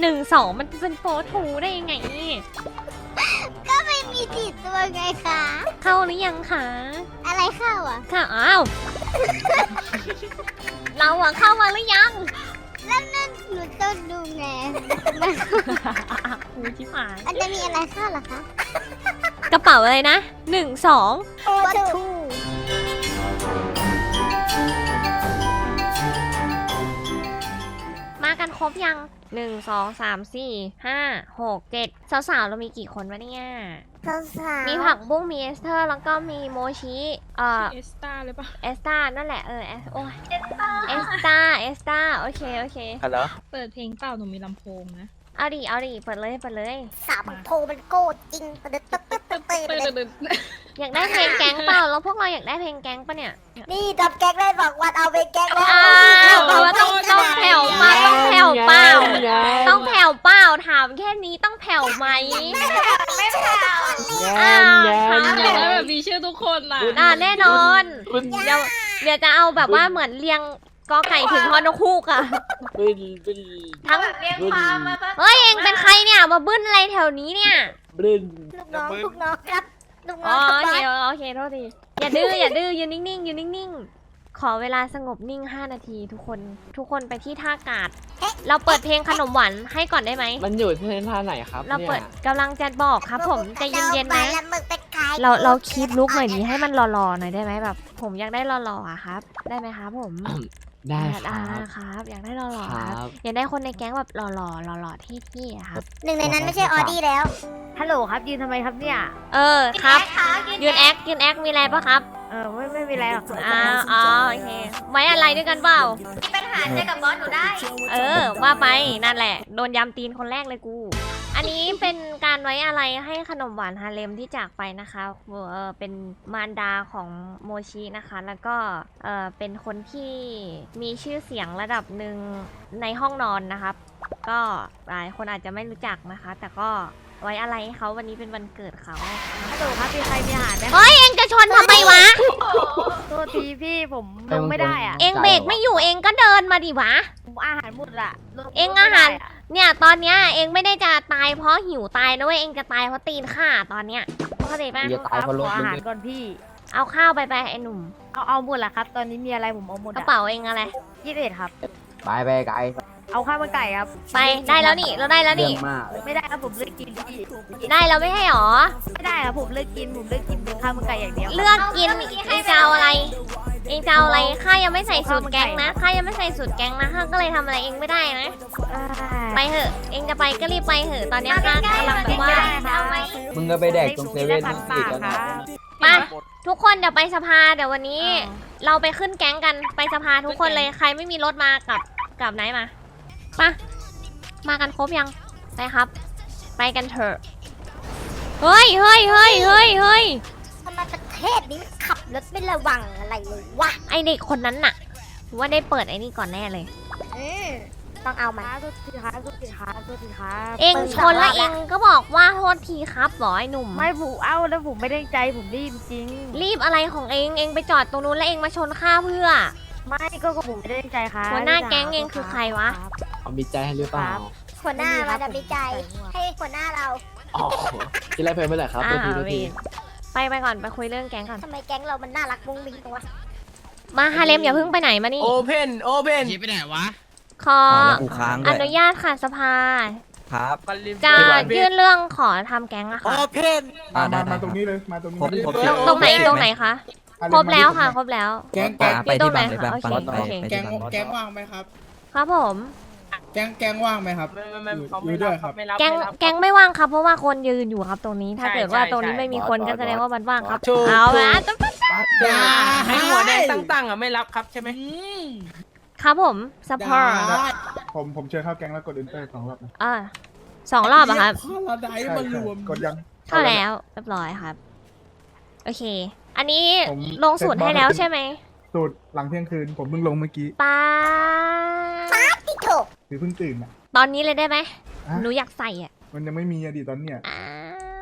หนึ่งสองมันเป็นโฟร์ทูได้ยังไงไม่มีติดตัวไงคะ เข้าหรือยังคะอะไรเข้าอะ ค่ะอ้าว เราอะเข้ามาหรือยัง แล้วนั่นหนูต้องดูไงมันหูชิบหายมันจะมีอะไรเข้าเหรอคะกระเป๋าอะไรนะหนึ่งสองวัตถุมากันครบยัง หนึ่งสองสามสี่ห้าหกเจ็ดสาวๆเรามีกี่คนวะเนี่ยสาวสาวมีผักบุ้งมีเอสเตอร์ แล้วก็มีโมชิเอ่อเอสตาเลยปะเอสตานั่นแหละเออเอสโอ้ยเอสตาเอสตาเอสตาโอเคโอเคฮัลโหลเปิดเพลงเปล่าหนูมีลำโพงนะเอาดิเอาดิเปิดเลยเปิดเลยสามโทรมันโก้จริงตึ๊ดตึ๊ดตึ๊ด ตึ๊ดตึ๊ดเปิดตึ๊ดเปิดอยากได้เพลงแก๊งเปล่าแล้วพวกเราอยากได้เพลงแก๊งปะเนี่ย นี่ทำแก๊งได้บอกวันเอาไปแก๊งได้อ้าวต้องต้องแผ่วมาต้องแผ่วเปล่า ต้องแผ่วเปล่าถามแค่นี้ต้องแผ่วไหมไม่แผ่วอ้าวครับอยากได้แบบมีชื่อทุกคนน่ะอ่าแน่นอน เดี๋ยวเดี๋ยวจะเอาแบบว่าเหมือนเรียงกอไก่ถึงฮอนกฮูกอะทั้งเฮ้ยเองเป็นใครเนี่ยมาบึ้นอะไรแถวนี้เนี่ยบึ้นลูกน้องลูกน้องครับลูกน้อ๋อองครับโอเคโอเคโทษทีอย่าดื้ออย่าดื้อยืนนิ่งๆยืนนิ่งๆ ขอเวลาสงบนิ่ง 5 นาทีทุกคนทุกคนไปที่ท่ากาดเราเปิดเพลงขนมหวานให้ก่อนได้ไหม มันอยู่ที่ท่าไหนครับเราเนี่เปิดยกำลังจะบอกครับ ผมใจเย็นๆนะแล้วมึงเป็นใครเราเราคีปลุกหน่อยดีให้มันหล่อๆหน่อยได้ไหมแบบ ผมอยากได้หล่อๆอะครับ ได้ไหมครับผม ได้คอ่ารับครับ อยากได้หล่อคๆครัรับบอยากได้คนในแก๊งแบบหล่อๆหล่อๆที่ๆอะครับ หนึ่งในนั้นไม่ใช่ออดี้แล้ว ฮัลโหลครับยืนทำไมครับเนี่ย เออครับ ยืนแอคยืนแอคมีอะไรปะครับเออไม่ไม่มีอะไรหรอกครับอ้าวอ๋อโอเคไว้อะไรด้วยกันเปล่าปัญหาเจอกับบอสหนูได้ เออ ว่าไปนั่นแหละ โดนยำตีนคนแรกเลยกู อันนี้เป็นการไว้อะไรให้ขนมหวานฮาเลมที่จากไปนะคะเออเป็นมารดาของโมชินะคะ แล้วก็เออเป็นคนที่มีชื่อเสียงระดับหนึ่งในห้องนอนนะครับ ก็หลายคนอาจจะไม่รู้จักนะคะ แต่ก็ไว้อะไรให้เขาวันนี้เป็นวันเกิดเขาฮัลโหลครับมีใครมีอาหารไหมเฮ้ยเองจะชนทำไมวะ โทษทีพี่ผมลงไม่ได้อะ เองเบรกไม่อยู่เองก็เดินมาดิวะผม อาหารหมดละลเอ็งอาหารเนี่ย ตอนเนี้ยเองไม่ได้จะตายเพราะหิวตายนะเว้ยเองจะตายเพราะตีนข่าตอนเนี้ยเข้าใจปะอย่าตายเพราะรถขออามึงหารด้วยก่อนพี่เอาข้าวไปไปไอ้หนุ่มเอาเอาหมดละครับ ตอนนี้มีอะไรผมเอาหมดกระเป๋าเองอะไร ยี่สิบเอ็ดครับ ไปไปไกลเอาข้าวมันไก่ครับไปได้แล้วนี่เราได้แล้วเรื่อนี่ งมากไม่ได้ครับผมเลือกกินพี่ได้แล้วไม่ให้หรอ ไม่ได้ครับผมเลือกกินผมเลือกกินเป็นข้าวมันไก่อย่างเดียวเลือกกินเองจะเอาอะไร เองจะเอาอะไรข้ายังไม่ใส่สูตรแก๊งนะข้ายังไม่ใส่สูตรแก๊งนะข้าก็เลยทำอะไรเองไม่ได้นะ ไปเถอะ เองจะไปก็รีบไปเถอะตอนเนี้ยข้ากำลังแบบว่ามึงก็ไปแดกตรงเซเว่นนี่สิกันนะไปทุกคนเดี๋ยวไปสภาเดี๋ยววันนี้ เราไปขึ้นแก๊งกันไปสภาทุกคนเลยใครไม่มีรถมากับกับไหนมามามากันครบยังไปครับ ไปกันเถอะเฮ้ยเฮ้ยเฮ้ยเฮ้ยเฮ้ยทำไมประ เทศนี้ขับรถไม่ระวังอะไรเลยวะไอเด็กคนนั้นน่ะว่าได้เปิดไอ้นี่ก่อนแน่เลย อืมต้องเอามันครับโทษทีครับโทษทีครับโทษทีครับเองชนแล้วเองก็บอกว่าโทษทีครับเหรอไอ้หนุ่ม ไม่ผูเอ้าแล้วผมไม่ได้ใจผมรีบจริง รีบอะไรของเองเองไปจอดตรงนู้นแล้วเองมาชนข้าเพื่อ ไม่ก็ก็ผมไม่ได้ใจครับหัวหน้าแก๊งเองคือใครวะ เอามีใจให้หรือเปล่า หัวหน้ามาดับใจ ให้หัวหน้าเรา อ๋อกินอะไรเพลินไปแหละครับอ่าตัวทีตัวเวทีร ไปไปก่อนไปคุยเรื่องแก๊งก่อน ทำไมแก๊งเรามันน่ารักมุ้งมิ้งจังวะมาฮาเลมอย่าเพิ่งไปไหนมานี่ โอเพนโอเพน ชี้ไปไหนวะ ขอกูค้างอด้วยนุญาตค่ะสภา ครับ จะยื่นเรื่องขอทำแก๊งอะโอค่ะเพนอ่ามาได้มาได้ตรงนี้เลย มาตรงนี้ผมเลยผมตรงตรงไหนตรงไหนคะ อะครบเยแล้วมาค่ะ ครบแล้ว แก๊งอ่าแก๊ง ไปที่บังอยู่เลยตรงไหนบังคะไปโอเคไปแก๊งที่บังแก๊งว่างไหมครับ ครับผม แก๊งแก๊งว่างไหมครับ ไม่ไม่อยู่เขาอยู่ไม่ด้รัวบยครับไม่รับแก๊งไม่รับ แก๊งไม่ว่างครับเพราะว่าคนยืนอยู่ครับตรงนี้ ถ้าใช่เกิดว่าใช่ตรงนี้ใช่ ไม่มีคนก็แสดงว่ามันว่างครับถูกเอาละได้ให้หัวแดงตั้งๆอะไม่รับครับใช่ไหมครับผมสปอร์ได้ผมผมเชิญเข้าแก๊งแล้วกด enter สองรอบนะอ่าสองรอบอะครับ พาราไดซ์มารวม กดยัง เข้าแล้วเรียบร้อยครับ โอเค อันนี้ผมลงสูตรให้แล้วใช่ไหมสูตรหลังเที่ยงคืนผมเพิ่งลงเมื่อกี้ ป้าที่โถกหรือเพิ่งตื่นอะตอนนี้เลยได้ไหมฮะหนูอยากใส่อะมันยังไม่มีอดีตตอนเนี้ยอ้า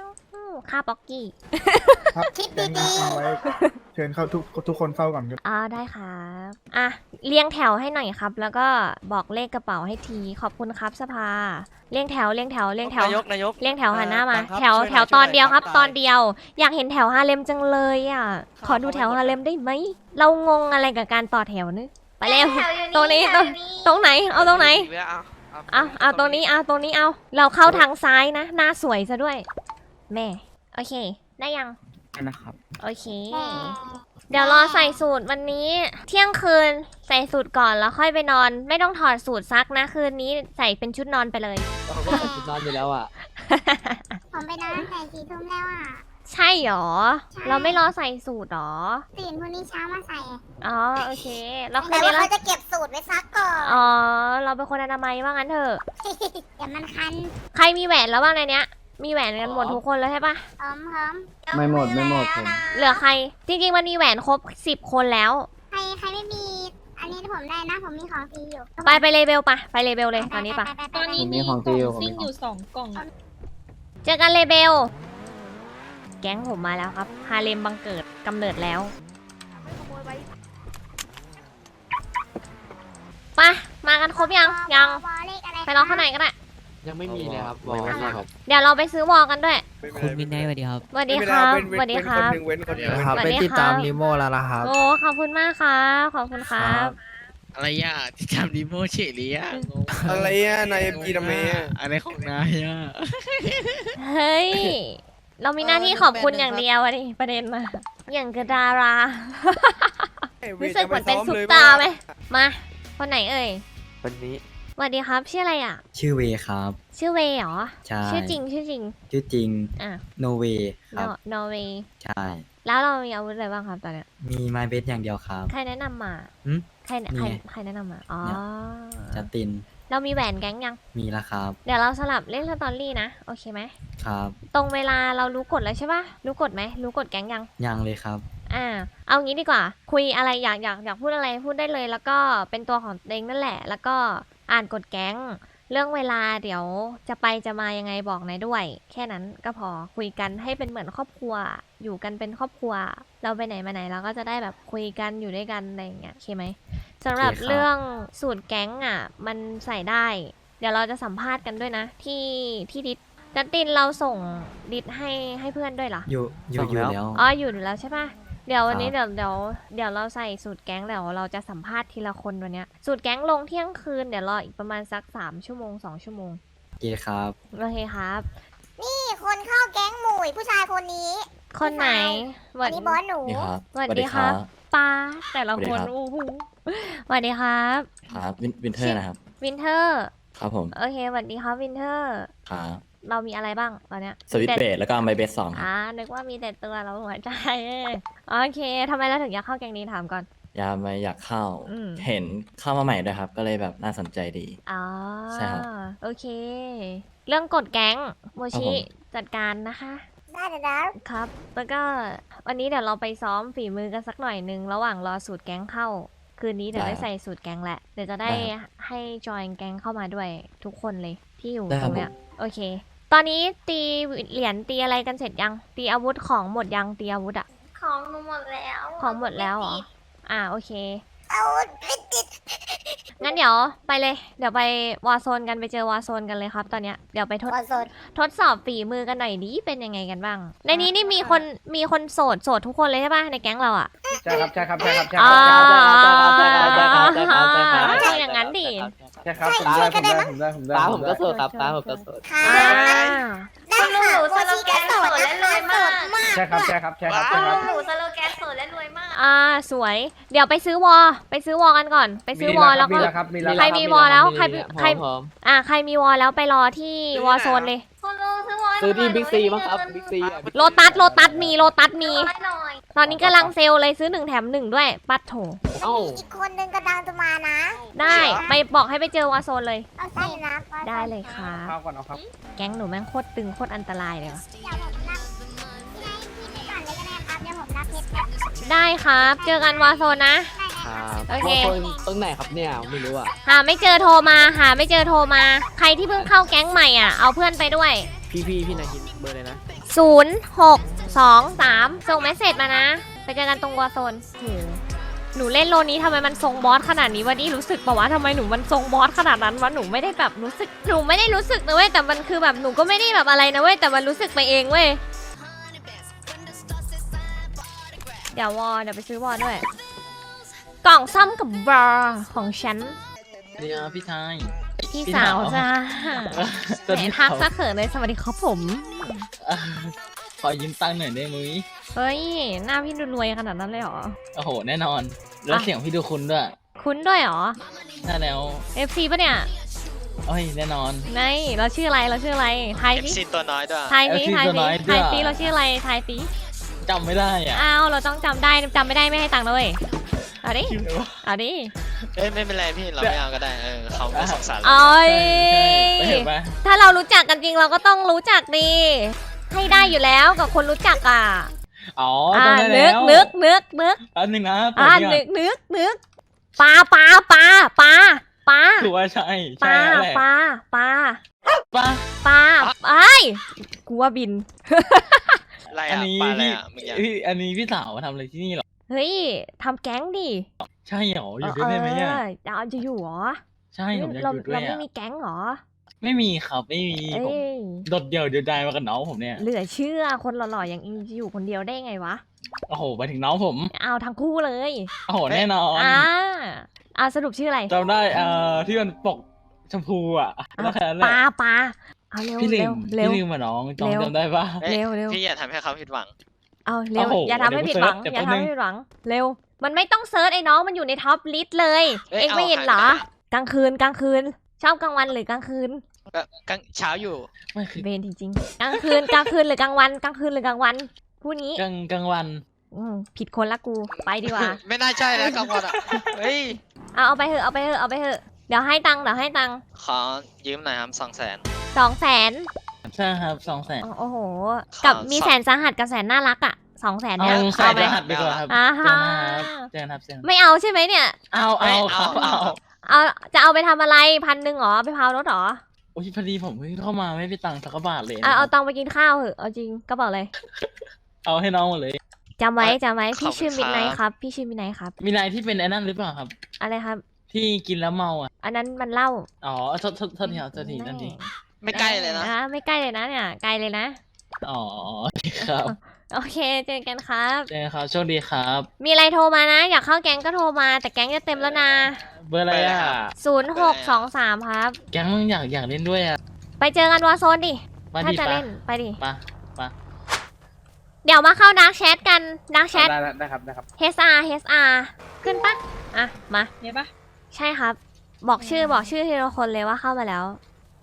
วค่าป๊อกกี้ครับคิดแก๊งดีเอาไว้เชิญเข้าทุกทุกคนเข้าก่อนก็อ่าได้ครับอะเรียงแถวให้หน่อยครับ แล้วก็บอกเลขกระเป๋าให้ทีขอบคุณครับสภาเรียงแถวเรียงแถวเรียงแถวนายกนายก เรียงแถวหันหน้ามา เอ่อครับแถวช่วยหน่อยแถวตอนช่วยหน่อยเดียวครับ ครับตอนเดียว อยากเห็นแถวฮาเลมจังเลยอะ ขอดูแถวฮาเลมได้ไหมเรางงอะไรกับการต่อแถวนึก ไปเร็วตรงนี้ตรงตรงไหน เอาตรงไหนเอาเอาตรงนี้เอาตรงนี้เอา เราเข้าทางซ้ายนะ หน้าสวยซะด้วย แม่ โอเค ได้ยัง นะครับ โอเค เดี๋ยวรอใส่สูตรวันนี้ เที่ยงคืนใส่สูตรก่อนแล้วค่อยไปนอน ไม่ต้องถอดสูตรซักนะ คืนนี้ใส่เป็นชุดนอนไปเลยเขาก็ใส่ชุดนอนอยู่แล้วอะ ผมไปนอนตั้งแต่สี่ทุ่มแล้วอะ ใช่หรอ เราไม่รอใส่สูตรหรอ ตื่นพรุ่งนี้เช้ามาใส่อ๋อโอเค แล้วคืแต่นว่านี้เรา เขาจะเก็บสูตรไว้ซักก่อน อ๋อ เราเป็นคนอนามัยว่างั้นเถอะ เดี๋ยวมันคันใครมีแหวนแล้วบ้างในเนี้ย มีแหวนกันหมดทุกคนแล้วใช่ปะหอมหอมไม่หมดไม่หมดผม เหลือใคร จริงๆ มันมีแหวนครบสิบคนแล้ว ใครใครไม่มี อันนี้ผมได้นะ ผมมีของฟรีอยู่ไปไปเลเบลปะไปเลเบลเลยตอนนี้ปะ ตอนนี้ผมมีมีของกติล่วองผมมีซิ่งของอยู่สองกล่อง เจอกันเลเบล แก๊งผมมาแล้วครับฮาเลมบังเกิดกำเนิดแล้วไปะมากันครบยังยังวอเลขอะไรไปรอข้างในก็ได้ยังไม่มีเลยครับไม่ไม่ไม่ครับเดี๋ยวเราไปซื้อวอลกันด้วยคุณมินได้สวัสดีครับสวัสดีครับสวัสดีครับเว้นคนหนึ่งครับไปติดตามนิโมแล้วนะครับโอ้ขอบคุณมากครับขอบคุณครับอะไรอะที่ทำดีโมเฉลี่ยงงอะไรอะนายพีทำไมอะอะไรของนายอะเฮ้ย เรามีหน้าที่ขอบคุณอย่างเดียวอะดิประเด็นมาอย่างกระดารา รู้สึกเหมือนเป็นซุปตาร์ไหมมาคนไหนเอ่ยวันนี้สวัสดีครับ ชื่ออะไรอะ ชื่อเวครับ ชื่อเวย์เหรอใช่ชื่อจริงชื่อจริง ชื่อจริงอะโนเวคนรับนอร์เวย์ใช่ แล้วเรามีอาวุธอะไรบ้างครับตอนเนี้ยมีไมเบสอย่างเดียวครับ ใครแนะนำมาหึใครแนะใครนี่ไงใครแนะนำมาอ๋อเนี่ยจัสติน เรามีแหวนแก๊งยัง มีแล้วครับ เดี๋ยวเราสลับเล่นสตอรี่นะ โอเคไหม ครับ ตรงเวลาเรารู้กฎแล้วใช่ปะรู้กฎไหม รู้กฎแก๊งยัง ยังเลยครับ อ่า เอางี้ดีกว่า คุยอะไรอยากอยากอยากพูดอะไรพูดได้เลย แล้วก็เป็นตัวของตัวเองนั่นแหละ แล้วก็อ่านกฎแก๊ง เรื่องเวลาเดี๋ยวจะไปจะมายังไงบอกนายด้วย แค่นั้นก็พอคุยกันให้เป็นเหมือนครอบครัว อยู่กันเป็นครอบครัว เราไปไหนมาไหนเราก็จะได้แบบคุยกันอยู่ด้วยกันอะไรอย่างเงี้ยโอเคไหมสำหรับโอเคครับ เรื่องสูตรแก๊งอะ มันใส่ได้ เดี๋ยวเราจะสัมภาษณ์กันด้วยนะ ที่ที่ดิสจัสตินเราส่งดิสให้ให้เพื่อนด้วยเหรออยู่อยู่ส่งอยู่แล้ว แล้ว อ๋ออยู่แล้วใช่ปะ เดี๋ยววันนี้ครัเดี๋ยบวเดี๋ยวเดี๋ยวเราใส่สูตรแก๊งเดี๋ยวเราจะสัมภาษณ์ทีละคนวันเนี้ยสูตรแก๊งลงเที่ยงคืนเดี๋ยวรออีกประมาณสักสามชั่วโมงสองชั่วโมงโอเคครับ โอเคครับ นี่คนเข้าแก๊งหมุยผู้ชายคนนี้คนไหนสวัอัสนดีนี้บอสหนูนี่ครับสวัสดีครับป้าแต่ละคนสวัสดีครับโอ้โหสวัสดีครับ ครับวินวินเทอร์นะครับ วินเทอร์ ครับผม โอเคสวัสดีครับวินเทอร์ ครับ เรามีอะไรบ้างตอนเนี้ยสวิตช์เบสแล้วก็ไมเบสสองครับอ่านึกว่ามีแต่ตัวเราหัวใจโอเคทำไมเราถึงอยากเข้าแก๊งนี้ถามก่อนยาไม่อยากเข้า อืม เห็นเข้ามาใหม่ด้วยครับ ก็เลยแบบน่าสนใจดี อ๋อใช่ครับโอเค เรื่องกฎแก๊งโมชิ ครับผม จัดการนะคะ ได้เดี๋ยวนะครับ แล้วก็วันนี้เดี๋ยวเราไปซ้อมฝีมือกันสักหน่อยนึง ระหว่างรอสูตรแก๊งเข้า คืนนี้เดี๋ยวได้ใส่สูตรแก๊งแหละ เดี๋ยวจะได้ให้จอยแก๊งเข้ามาด้วยทุกคนเลยที่อยู่ได้ตครัรบงเนี้ย โอเค ตอนนี้ตีเหรียญตีอะไรกันเสร็จยัง ตีอาวุธของหมดยังตีอาวุธอะของหนูหมดแล้ว ของหมดแล้วเหรอ อ่าโอเคเอาไม่ติด งั้นเดี๋ยวไปเลย เดี๋ยวไปวอร์โซนกันไปเจอวอร์โซนกันเลยครับ ตอนเนี้ยเดี๋ยวไปทดวอโซนทดสอบฝีมือกันหน่อยดีเป็นยังไงกันบ้าง ในนี้นี่มีคนมีคนโสดโสดทุกคนเลยใช่ปะในแก๊งเราอะใช่ครับใช่ครับใช่ครับใช่อ๋อใช่ครับใช่ครับใช่ครับใช่ครับต้องอย่างนั้นดิใช่ครับผมได้ผมได้ผมได้ผมได้ตาผมก็โสดครับตาผมก็โสดค่ะอ่าได้ค่ะโมชิก็โสดและรวยมากมากใช่ครับใช่ครับใช่ครับใช่ครับหนูสโล อ่าสวย เดี๋ยวไปซื้อวอลไปซื้อวอลกันก่อน ไปซื้อวอลแล้วก็ มีแล้วครับมีแล้วใครมีวอลแล้วใครใคร พร้อม อ่าใครมีวอลแล้วไปรอที่วอร์โซนเลย คุณลุงซื้อวอลซื้อที่บิ๊กซีมั้งครับบิ๊กซีโลตัสโลตัสมีโลตัสมีหน่อยตอนนี้กำลังเซลล์เลยซื้อหนึ่งแถมหนึ่งด้วย ปัดโถ เอ้า อีกคนนึงกำลังจะมานะได้ไปบอกให้ไปเจอวอร์โซนเลยโอเคนะได้เลยค่ะข้าวก่อนเอาครับ แก๊งหนูแม่งโคตรตึงโคตรอันตรายเลยวะเดี๋ยวผมรับพี่ ได้ครับ เจอกันวอร์โซนนะ ครับโอเคตรงไหนครับเนี่ยไม่รู้อะหาไม่เจอโทรมา หาไม่เจอโทรมา ใครที่เพิ่งเข้าแก๊งใหม่อะ เอาเพื่อนไปด้วย พี่พี่พี่นาคินเบอร์เลยนะ 0 6 2 3 ส่งเมสเซจมานะ ไปเจอกันตรงวอร์โซนโหหนูเล่นโลนี้ทำไมมันทรงบอสขนาดนี้วะนี่รู้สึกปะวะทำไมหนูมันทรงบอสขนาดนั้นวะหนูไม่ได้แบบรู้สึกหนูไม่ได้รู้สึกนะเว้ยแต่มันคือแบบหนูก็ไม่ได้แบบอะไรนะเว้ยแต่มันรู้สึกไปเองเว้ย เดี๋ยววอเดี๋ยวไปซื้อวอด้วย กล่องซ่อมกับบราของฉัน เดี๋ยวพี่ชายพี่สาวจ้าตัวไหนนี้ทักซะเขินเลยสวัสดีครับผม ขอยืมตังค์หน่อยได้ไหมยเฮ้ย หน้าพี่ดูรวยขนาดนั้นเลยเหรอ โอ้โห แน่นอน แล้วอะ เสียงพี่ดูคุณด้วยคุ้นด้วยเหรอน่าแล้ว FC ปะเนี่ยเอ้ย แน่นอน ไงเราชื่ออะไรเราชื่ออะไรทายเอฟสิซีตัวน้อยด้วยทายสิ FC ทายตัวสิน้อยด้วยทายสิเราชื่ออะไรทายสิ จำไม่ได้อะอ้าวเราต้องจำได้จำไม่ได้ไม่ให้ตังค์เลยเอาดิเอาดิเอ้ยไม่เป็นไรพี่เราไม่เอาก็ได้เออเขาไม่สงสารเราเอ้ยไปเห็นปะถ้าเรารู้จักกันจริงเราก็ต้องรู้จักดีให้ได้อยู่แล้วกับคนรู้จักอะอ๋ออ่าจำได้นึแล้กวนึกนึกนึกแป๊บนึงนะเปิดอ่านี่ก่นึอนกนึกนึกปลาปลาปลาปลาปลาถือว่าใช่ปใช่ลาแล้วแหละปลาปลาปลาปลาไอ้ยกูว่าบิน อะไรอันอะนี้ปลาอะไรพี่อะเมื่อกี้พี่อันนี้พี่สาวมาทำอะไรที่นี่เหรอ เฮ้ยทำแก๊งดิใช่เหรออยู่ด้วยได้ไหมอะเออจะเอาจะอยู่เหรอใช่ผมอยากเราอยู่ด้วเรายไม่อะมีแก๊งเหรอไม่มีครับไม่มีเอ้ผมยโดดเดี่ยวเดียวดายมากับน้องผมเนี่ยเหลือเชื่อคนหล่อๆอย่างอิงจะอยู่คนเดียวได้ไงวะ โอ้โหไปถึงน้องผมเอาทั้งคู่เลยโอ้โหแน่นอนอ่าอ่าสรุปชื่ออะไรจำได้เอ่อที่มันปกชมพูอะแล้วแค่นั้นแหปละลาปลา เอาเร็วพี่ลิเร็มวเร็ว พี่ลิมมาน้องจำเร็ว จำได้ปะอ้ยเร็วเร็วพี่อย่าทำให้เขาผิดหวัง เอาเร็วโอ้โหอย่าทำให้เดี๋ผิยวดหวังเดี๋ยวอย่าแป๊บทำนึให้งผิดหวังเร็ว มันไม่ต้องเซิร์ชไอ้น้องมันอยู่ในท็อปลิสต์เลยเอ้ยเอ็งไม่เอาเห็นเหรอใครไม่ได้กลางคืนกลางคืน ชอบกลางวันหรือกลางคืนก็กลางเช้าอยู่ไม่คือเบนจริงๆกลางคืนกลางคืนหรือกลางวันกลางคืนหรือกลางวันพูดนี้กลางกลางวัน อืมผิดคนละกูไปดีกว่า ไม่น่าใช่นะกลางวันอะเฮ้ยเอาเอาไปเถอะเอาไปเถอะเอาไปเถอะเดี๋ยวให้ตังค์เดี๋ยวให้ตังค์ขอยืมหน่อยครับสองแสน สองแสนใช่ครับสองแสนโอ้โหขอกับมีสองแสนสาหัสกับแสนน่ารักอะสองแสนเอาเนี่ยใส่เอาไหมรหัสดีกว่าครับอ่าเจฮะอนะครับเจอนะครับเจอไม่เอาใช่ไหมเนี่ย เอาเอาครับเอาเอาจะเอาไปทำอะไรพันหนึ่งเหรอไปพาวรถเหรอโอ้ยพอดีผมเพิ่งเข้ามาไม่ไปตังค์สักกระบาทเลยอะนะเอาตังค์ไปกินข้าวเหอะเอาจริงกระเป๋าเลย เอาให้น้องหมดเลยจำไว้จำไว้ขอบพี่คุณชื่อมิดไนท์ครับครับ พี่ชื่อมิดไนท์ครับมีนายที่เป็นไอ้นั่นหรือเปล่าครับ อะไรครับ ที่กินแล้วเมาอะ อันนั้นมันเหล่าอ๋อโทษโทษโทษทีครับโทษทีนั่นที ไม่ใกล้เลยนะ อะไม่ใกล้เลยนะเนี่ยไกลเลยนะ อ๋อครับโอเคเจอกันครับ เจอกันครับโชคดีครับ มีอะไรโทรมานะ อยากเข้าแก๊งก็โทรมา แต่แก๊งจะเต็มแล้วนะเบอร์อะไรอะ ศูนย์หกสองสามครับ แก๊งอยากอยากเล่นด้วยอะ ไปเจอกันวอร์โซนดิ มาถ้าดีจะปะเล่นไปดิ ปะปะเดี๋ยวมาเข้าดักแชทกันดักแชทได้ได้ได้ครับได้ครับ HR HR ขึ้นปะอะมา เนี่ยปะใช่ครับ บอกชื่อบอกชื่อทีละคนเลยว่าเข้ามาแล้ว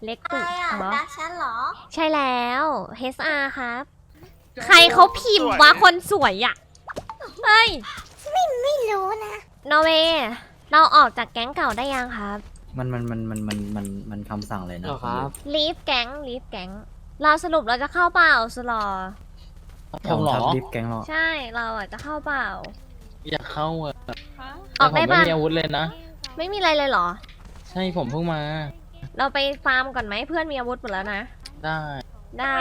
เล็กอะตุไรอะเหรอดักฉันเหรอ ใช่แล้ว HR ครับ ใครเขาพิมพ์ว่าคนสวยอะ เฮ้ยไม่รู้นะ นอร์เวย์เราออกจากแก๊งเก่าได้ยังครับ มันมันมันมันมันมันมันคำสั่งเลยนะเหรอครับลีฟแก๊งลีฟแก๊งเราสรุปเราจะเข้าเปล่าสลอ ผมเหรอรีบแกงหรอใช่เราอะจะเข้าเปล่า อยากเข้าอะออกได้แต่ผมปะไม่มีอาวุธเลยนะ ไม่มีอะไรเลยเหรอ ใช่ผมเพิ่งมา เราไปฟาร์มก่อนไหมเพื่อนมีอาวุธหมดแล้วนะ ได้ ได้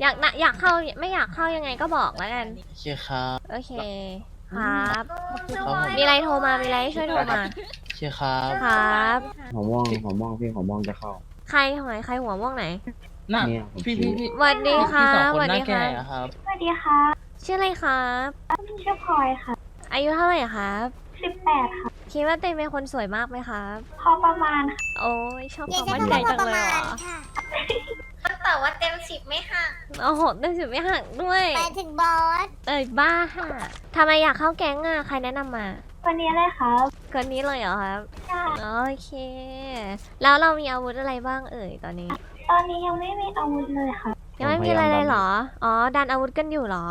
อยากนะอยากเข้าไม่อยากเข้ายังไงก็บอกแล้วกัน โอเคครับ โอเค ครับ ครับผมมีอะไรโทรมา มีอะไรให้ช่วยโทรมา โอเคครับ ครับ หัวม่วงหัวม่วงพี่หัวม่วงจะเข้า ใครหอยใครหัวม่วงไหนน่ะเนี่ยผมพี่พี่พี่สวัสดีคพี่รัสองบคสนวัสหน้าดีคแก่รับอะครับ สวัสดีค่ะชื่ออะไรครับ ชื่อพลอยค่ะ อายุเท่าไหร่ครับ สิบแปดค่ะ คิดว่าเต็มเป็นคนสวยมากไหมครับ พอประมาณค่ะโอ้ยชอบความมั่นใจจังเลยอะแต่ว่าเต็มสิบไม่ค่ะโอ้โหเต็มสิบไม่หักด้วย ไปถึงบอส เอ้ยบ้าค่ะทำไมอยากเข้าแก๊งอะใครแนะนำมาวันนี้เลยครับคนนี้เลยเหรอครับ ใช่โอเค แล้วเรามีอาวุธอะไรบ้างเอ่ยตอนนี้ ตอนนี้ยังไม่มีอาวุธเลยค่ะยังไม่มีอะไรเลยเหรอ อ๋อดันอาวุธกันอยู่เหรอ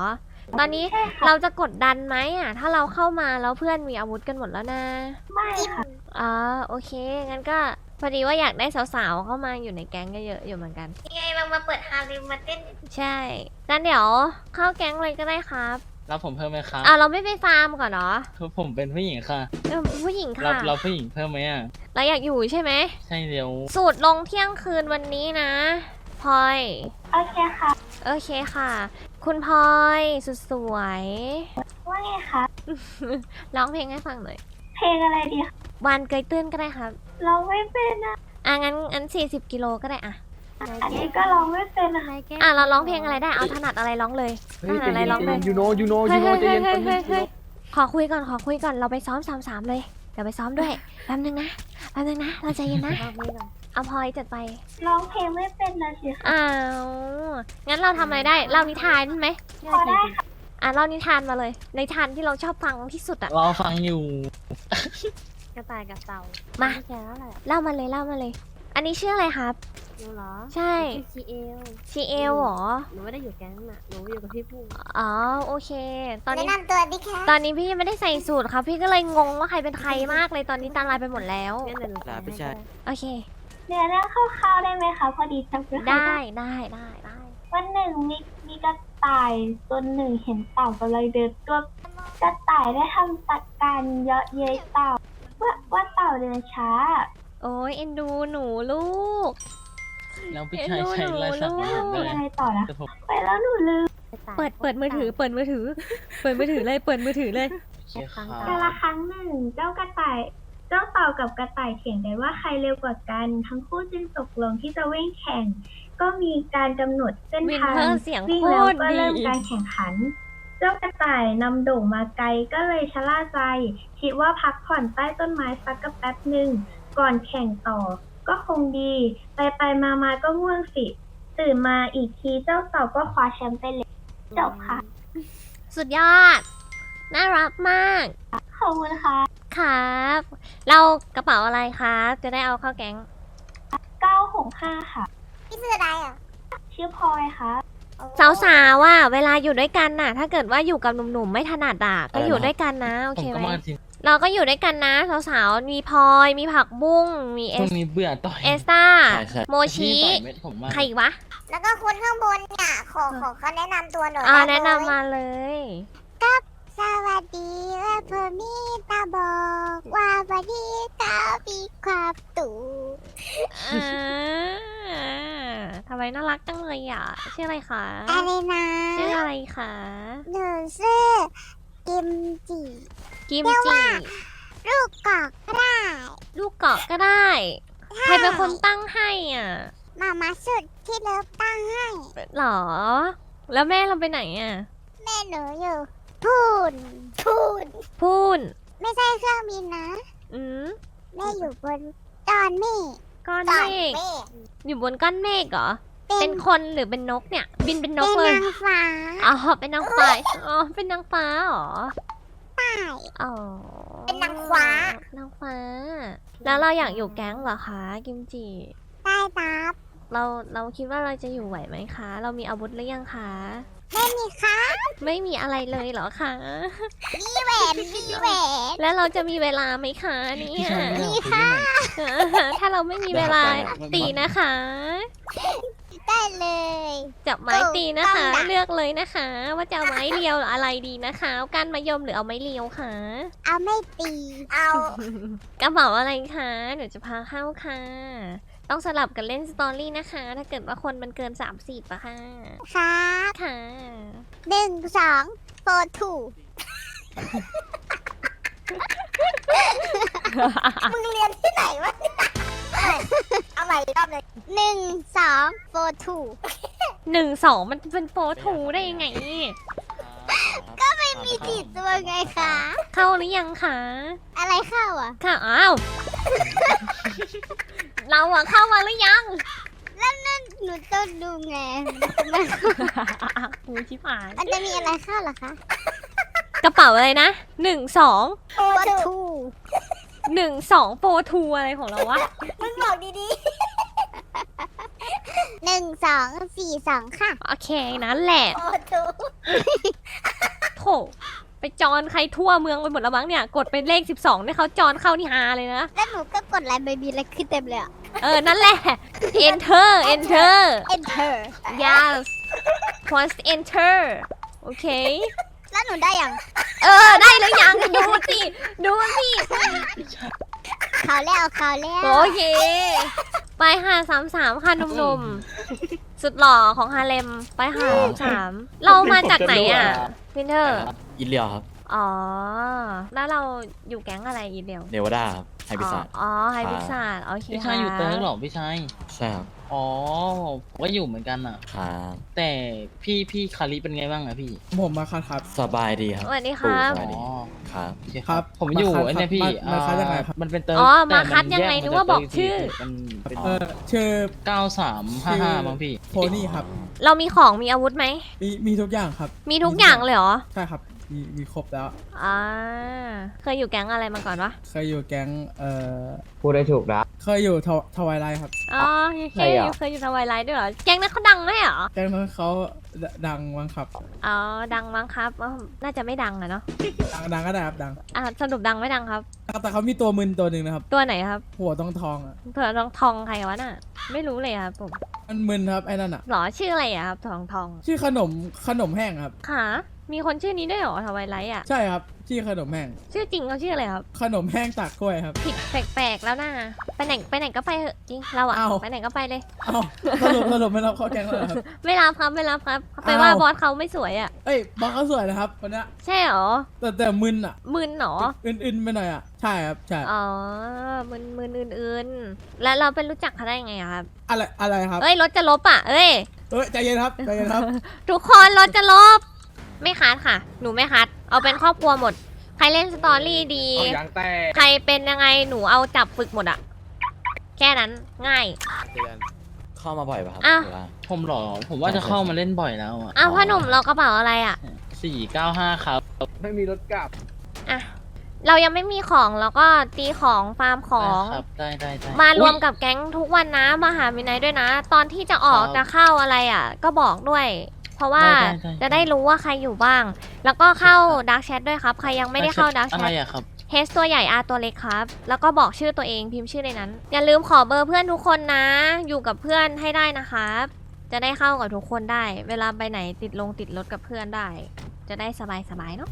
ตอนนี้ใช่ค่ะเราจะกดดันไหมอะ ถ้าเราเข้ามาแล้วเพื่อนมีอาวุธกันหมดแล้วนะ ไม่ค่ะอ๋อโอเค งั้นก็พอดีว่าอยากได้สาวๆเข้ามาอยู่ในแก๊งเยอะๆอยู่เหมือนกัน ยังไงเรามาเปิดฮาริมมาเต้นใช่งั้นเดี๋ยวเข้าแก๊งเลยก็ได้ครับรับผมเพิ่มไหมครับอะเราไม่ไปฟาร์มก่อนเหรอคือผมเป็นผู้หญิงค่ะเออผู้หญิงรับค่ะรับผู้หญิงเพิ่มไหมอะเราอยากอยู่ใช่ไหมใช่เดี๋ยว สูตรลงเที่ยงคืนวันนี้นะพลอยโอเคค่ะ โอเคค่ะ คุณพลอยสุดสวย ว่าไงคะ ร้องเพลงให้ฟังหน่อย เพลงอะไรดีวานเกยตื้นก็ได้ครับร้องไม่เป็นอะอะงั้นงั้นสี่สิบกิโลก็ได้อะอันนี้ก็ร้องไม่เป็นอะอะเราร้องเพลงอะไรได้เอาถนัดอะไรร้องเลยเฮ้ยถนัดอะไรร้องเลยยูโนยูโนเฮ้ยูยโนเฮ้ยใจเฮ้เย็ยนเฮ้ยเฮ้ยเฮ้ยขอคุยก่อนขอคุยก่อนเราไปซ้อมสามสามเลยเดี๋ยวไปซ้อมด้วยแป๊บนึงนะแป๊บนึงนะเราใจเย็นนะ เอาพลอยจัดไป ร้องเพลงไม่เป็นนะสิอ้าว งั้นเราทำอะไรได้เล่านิทานไหมพอได้ค่ะอะเล่านิทานมาเลย ในทานที่เราชอบฟังที่สุดอะรอฟังอยู่ กระต่ายกับเต่ามา แค่แล้วแหละเล่ามาเลยเล่ามาเลย อันนี้ชื่ออะไรครับหนูเหรอใช่ซีเอลชีเอลหรอ หนูไม่ได้อยู่แก๊งน่ะหนูอยู่กับพี่ผู้อ๋อ โอเค ตอนแนะนี้ นำตัวดิค่ะตอนนี้พี่ยังไม่ได้ใส่สูตรครับ พี่ก็เลยงงว่าใครเป็นใครมากเลย ตอนนี้ตาลายไปหมดแล้ว งั้นเดี๋ยวหนูลาไม่ใช่โอเค เนื้อเรื่องคร่าวๆได้ไหมคะ พอดีจำไม่ค่อยได้ได้ได้ได้วันหนึ่งมีมีกระต่ายตัวหนึ่งเห็นเต่ากำลังเดินตัวกระต่ายได้ทำตักการเยาะเย้ยเต่าว่าว่าเต่าเดินช้า โอ้ยเอ็นดูหนูลูก แล้วพี่ชายใช้ลายสักเอ็ให้นผดูมหนูเลยยังไงต่อนะจะผมไปแล้วหนูลืมเปิดเปิดมือถือ เปิดมือถือ เปิดมือถือเลย เปิดมือถือเลยเชียร์ครักาบละครั้งหนึ่งเจ้ากระต่าย เจ้าเต่ากับกระต่ายเถียงกันว่าใครเร็วกว่ากัน ทั้งคู่จึงตกลงที่จะวิ่งแข่ง ก็มีการกำหนดเส้นวินทางเทอร์เสียงวิ่งโคแล้วตรก็ดีเริ่มการแข่งขัน เจ้ากระต่ายนำโด่งมาไกลก็เลยชะล่าใจ คิดว่าพักผ่อนใต้ต้นไม้สักกระแป๊บหนึ่ง ก่อนแข่งต่อ ก็คงดี ไปไปมามาก็ง่วงสิ ตื่นมาอีกทีเจ้าเต่าก็คว้าแชมป์ไปเลยจบค่ะ สุดยอด น่ารักมาก ขอบคุณค่ะ ครับ เรากระเป๋าอะไรครับ จะได้เอาเข้าแก๊ง 965 ค่ะ พี่ชื่ออะไรอะชื่อพลอยค่ะ สาวๆว่ะเวลาอยู่ด้วยกันน่ะ ถ้าเกิดว่าอยู่กับหนุ่มๆไม่ถนัดอะก็อยู่ด้วยกันนะโอผมเคก็ไหมมาทีเราก็อยู่ด้วยกันนะ สาวๆมีพลอยมีผักบุ้งมีเอช่วสงนี้เบื่อต่อยเอสตาใช่ใช่โมชิพี่ต่อยเม็ดผมมากใครอีกวะแล้วก็คนข้างบนเนี่ย ขอขอเขาแนะนำตัวหน่อยอ่าได้ไหแนะนำมาเลย สวัสดีและเพื่อมีตาบอกว่าวันนี้ตามีความตูอ่าทำไมน่ารักจังเลยอะ ชื่ออะไรคะ อะไรนะชื่ออะไรคะ หนูชื่อกิมจิกิมเรียกจิ ว่าลูกกอกก็ได้ลูกเกาะก็ได้ ใครเป็นคนตั้งให้อะมามาสุดที่เลิฟตั้งให้ หรอ แล้วแม่เราไปไหนอะ แม่หนูอยู่ พูนพูนพูนไม่ใช่เครื่องบินนะ อืมแม่อยู่บนดอนเมฆก้อนเมฆอยู่บนก้อนเมฆเหรอ เป็เป็นนคนหรือเป็นนกเนี่ย บินเป็นนกเป็นเลยนางฟ้าอ๋อเป็นนางฟ้าอ๋อเป็นนางฟ้าเหรอใช่อ๋อเป็นนางฟ้านางฟ้า แล้วเราอยากอยู่แก๊งเหรอคะกิมจิได้ครับเราเราคิดว่าเราจะอยู่ไหวไหมคะ เรามีอาวุธหรือยังคะ ไม่มีครับไม่มีอะไรเลยเหรอคะ มีแหวนมีแหวนแล้วเราจะมีเวลาไหมคะเนี่พี่ยชายไม่เอาคุยด้วยหน่อยเออถ้าเราไม่มีเวลาตีนะคะ ได้เลยจับไม้ตีนะคะต้องนะเลือกเลยนะคะ ว่าจะเอาไม้เรียวหรืออะไรดีนะคะเอาก้านมะยมหรือเอาไม้เรียวคะเอาไม่ตีเอากระเป๋าอะไรคะเดี๋ยวจะพาเข้าค่ะ ต้องสลับกันเล่นสตอรี่นะคะ ถ้าเกิดว่าคนมันเกิน 30อะค่ะครับค่ะหนึ่งสองโฟถูมึงเรียนที่ไหนวะเอาใหม่อีกรอบเลยหนึ่งสองโฟถูหนึ่งสองมันเป็นโปรทูได้ยังไง ก็ไม่มีติดตัวไงคะ เข้าหรือยังคะ อะไรเข้าอะ ค่ะอ้าว เราอะเข้ามาหรือยังหนูต้องดูไงหูชิบหายมันจะมีอะไรเข้าเหรอคะกระเป๋าอะไรนะหนึ่งสองโฟถูหนึ่งสองโปรทูอะไรของเราวะมึงบอกดีๆหนึ่งสองสี่สองค่ะ โอเคนั้นแหละโฟถูโถ ไปจอนใครทั่วเมืองไปหมดแล้วมั้งเนี่ย กดเป็นเลข 12เนี่ยเขาจอนเข้านี่ฮาเลยนะ แล้วหนูก็กดไลน์ใบบีอะไรขึ้นเต็มเลยอะเออ นั่นแหละ enter enter enter yes once enter โอเค แล้วหนูได้ยังเออ ได้แล้วยัง ดูสิดูสิ เขาแล้วเขาแล้วโอเค ไปค่ะสามสามค่ะหนุ่มๆ สุดหล่อของฮาเลมไปค่ะสามสามเรามาจากไหนอะวินเทอร์ อินเลียวครับอ๋อ แล้วเราอยู่แก๊งอะไรอีเดียวเนวดาครับไฮพิซาอ๋อไฮพิซาโอเคพี่ชายอยู่เติร์กเหรอพี่ชายใช่ครับอ๋อผมก็อยู่เหมือนกันอะ ครับแต่พี่พี่คาริเป็นไงบ้างอะพี่ผมมาคัดครับ สบายดีครับสวัสดีครับสวัสดีอ๋อครับ โอเคครับผมอยู่มาคัดไอ้เนี่ยพี่มามาคัดยังไงครับ มันเป็นเติร์กอ๋อแต่มาคัดนยังไงแนึกว่าบอกจชื่อ มันเป็นเออชื่อ เก้าสามห้าห้ามั้งพี่โทนี่ครับ เรามีของมีอาวุธไหม มีมีทุกอย่างครับมีทุกอย่างเลยเหรอ ใช่ครับ มีมีครบแล้ว อ่าเคยอยู่แก๊งอะไรมาก่อนวะเคยอยู่แก๊งเอ่อพูดได้ถูกนะ เคยอยู่ทวทวายไลท์ครับ อ๋อเคใช่ยเหรอเคยอยู่ทวายไลท์ด้วยเหรอแก๊งนั้นเขาดังไหมเหรอแก๊งนั้นเขาดดังมั้งครับ อ๋อดังมั้งครับอ๋อน่าจะไม่ดังอะเนาะดังดังก็ได้ครับดังอะสรุปดังไม่ดังครับ แต่เขามีตัวมึนตัวหนึ่งนะครับ ตัวไหนครับหัวทองทองๆอะเผื่อทองทองใครวะน่ะ ไม่รู้เลยครับผมมันมึนครับไอ้นั่นอะหรอชื่ออะไรอะครับทองทองชื่อขนมขนมแห้งครับค่ะ มีคนชื่อนี้ด้วยเหรอทวายไลท์อะใช่ครับชื่อขนมแห้งชื่อจริงเขาชื่ออะไรครับ ขนมแห้งตากกล้วยครับ ผิดแปลกๆแล้วนะไปไหนไปไหนก็ไปเหอะจริงเราอะอ้าวไปไหนก็ไปเลย เอ้าสรุปสรุปไม่รับเข้าแก๊งแล้วเหรอครับ ไม่รับครับไม่รับครับไปว่าอ้าว บอสเขาไม่สวยอะเอ้ยบางเขาสวยนะครับคนเนี้ยใช่เหรอแต่แต่มึนอะมึนเหรออื่นๆไปหน่อยอะใช่ครับใช่อ๋อมึนมึนอื่นๆ แล้วเราเป็นรู้จักเขาได้ไงอะครับอะไรอะไรครับเอ้ยรถจะลบอะเอ้ย เอ้ยใจเย็นครับใจเย็นครับ ทุกคนรถจะลบ ไม่คัดค่ะ หนูไม่คัด เอาเป็นครอบครัวหมด ใครเล่นสตอรี่ดี เอายางแตกใครเป็นยังไงหนูเอาจับฝึกหมดอะแค่นั้นง่าย เตือนเข้ามาบ่อยป่ะครับอ้าว หรือว่า ผมเหรอ ผมว่าจะเข้ามาเล่นบ่อยแล้วอะอ้าวพ่อหนุ่มเรากระเป๋าอะไรอะสี่เก้าห้าครับ ไม่มีรถกลับ อะเรายังไม่มีของแล้วก็ตีของฟาร์มของ ได้ครับ ได้ได้ได้มารวมอุ๊ยกับแก๊งทุกวันนะมาหามินายด้วยนะ ตอนที่จะออกครับจะเข้าอะไรอะ ก็บอกด้วย เพราะว่าได้ได้ได้ จะได้รู้ว่าใครอยู่บ้าง แล้วก็เข้าดักแชทด้วยครับ ใครยังไม่ได้เข้าดักแชอะไรทอะครับ เฮสตัวใหญ่อาตัวเล็กครับ แล้วก็บอกชื่อตัวเองพิมพ์ชื่อในนั้น อย่าลืมขอเบอร์เพื่อนทุกคนนะ อยู่กับเพื่อนให้ได้นะครับ จะได้เข้ากับทุกคนได้ เวลาไปไหนติดลงติดรถกับเพื่อนได้ จะได้สบายๆเนาะ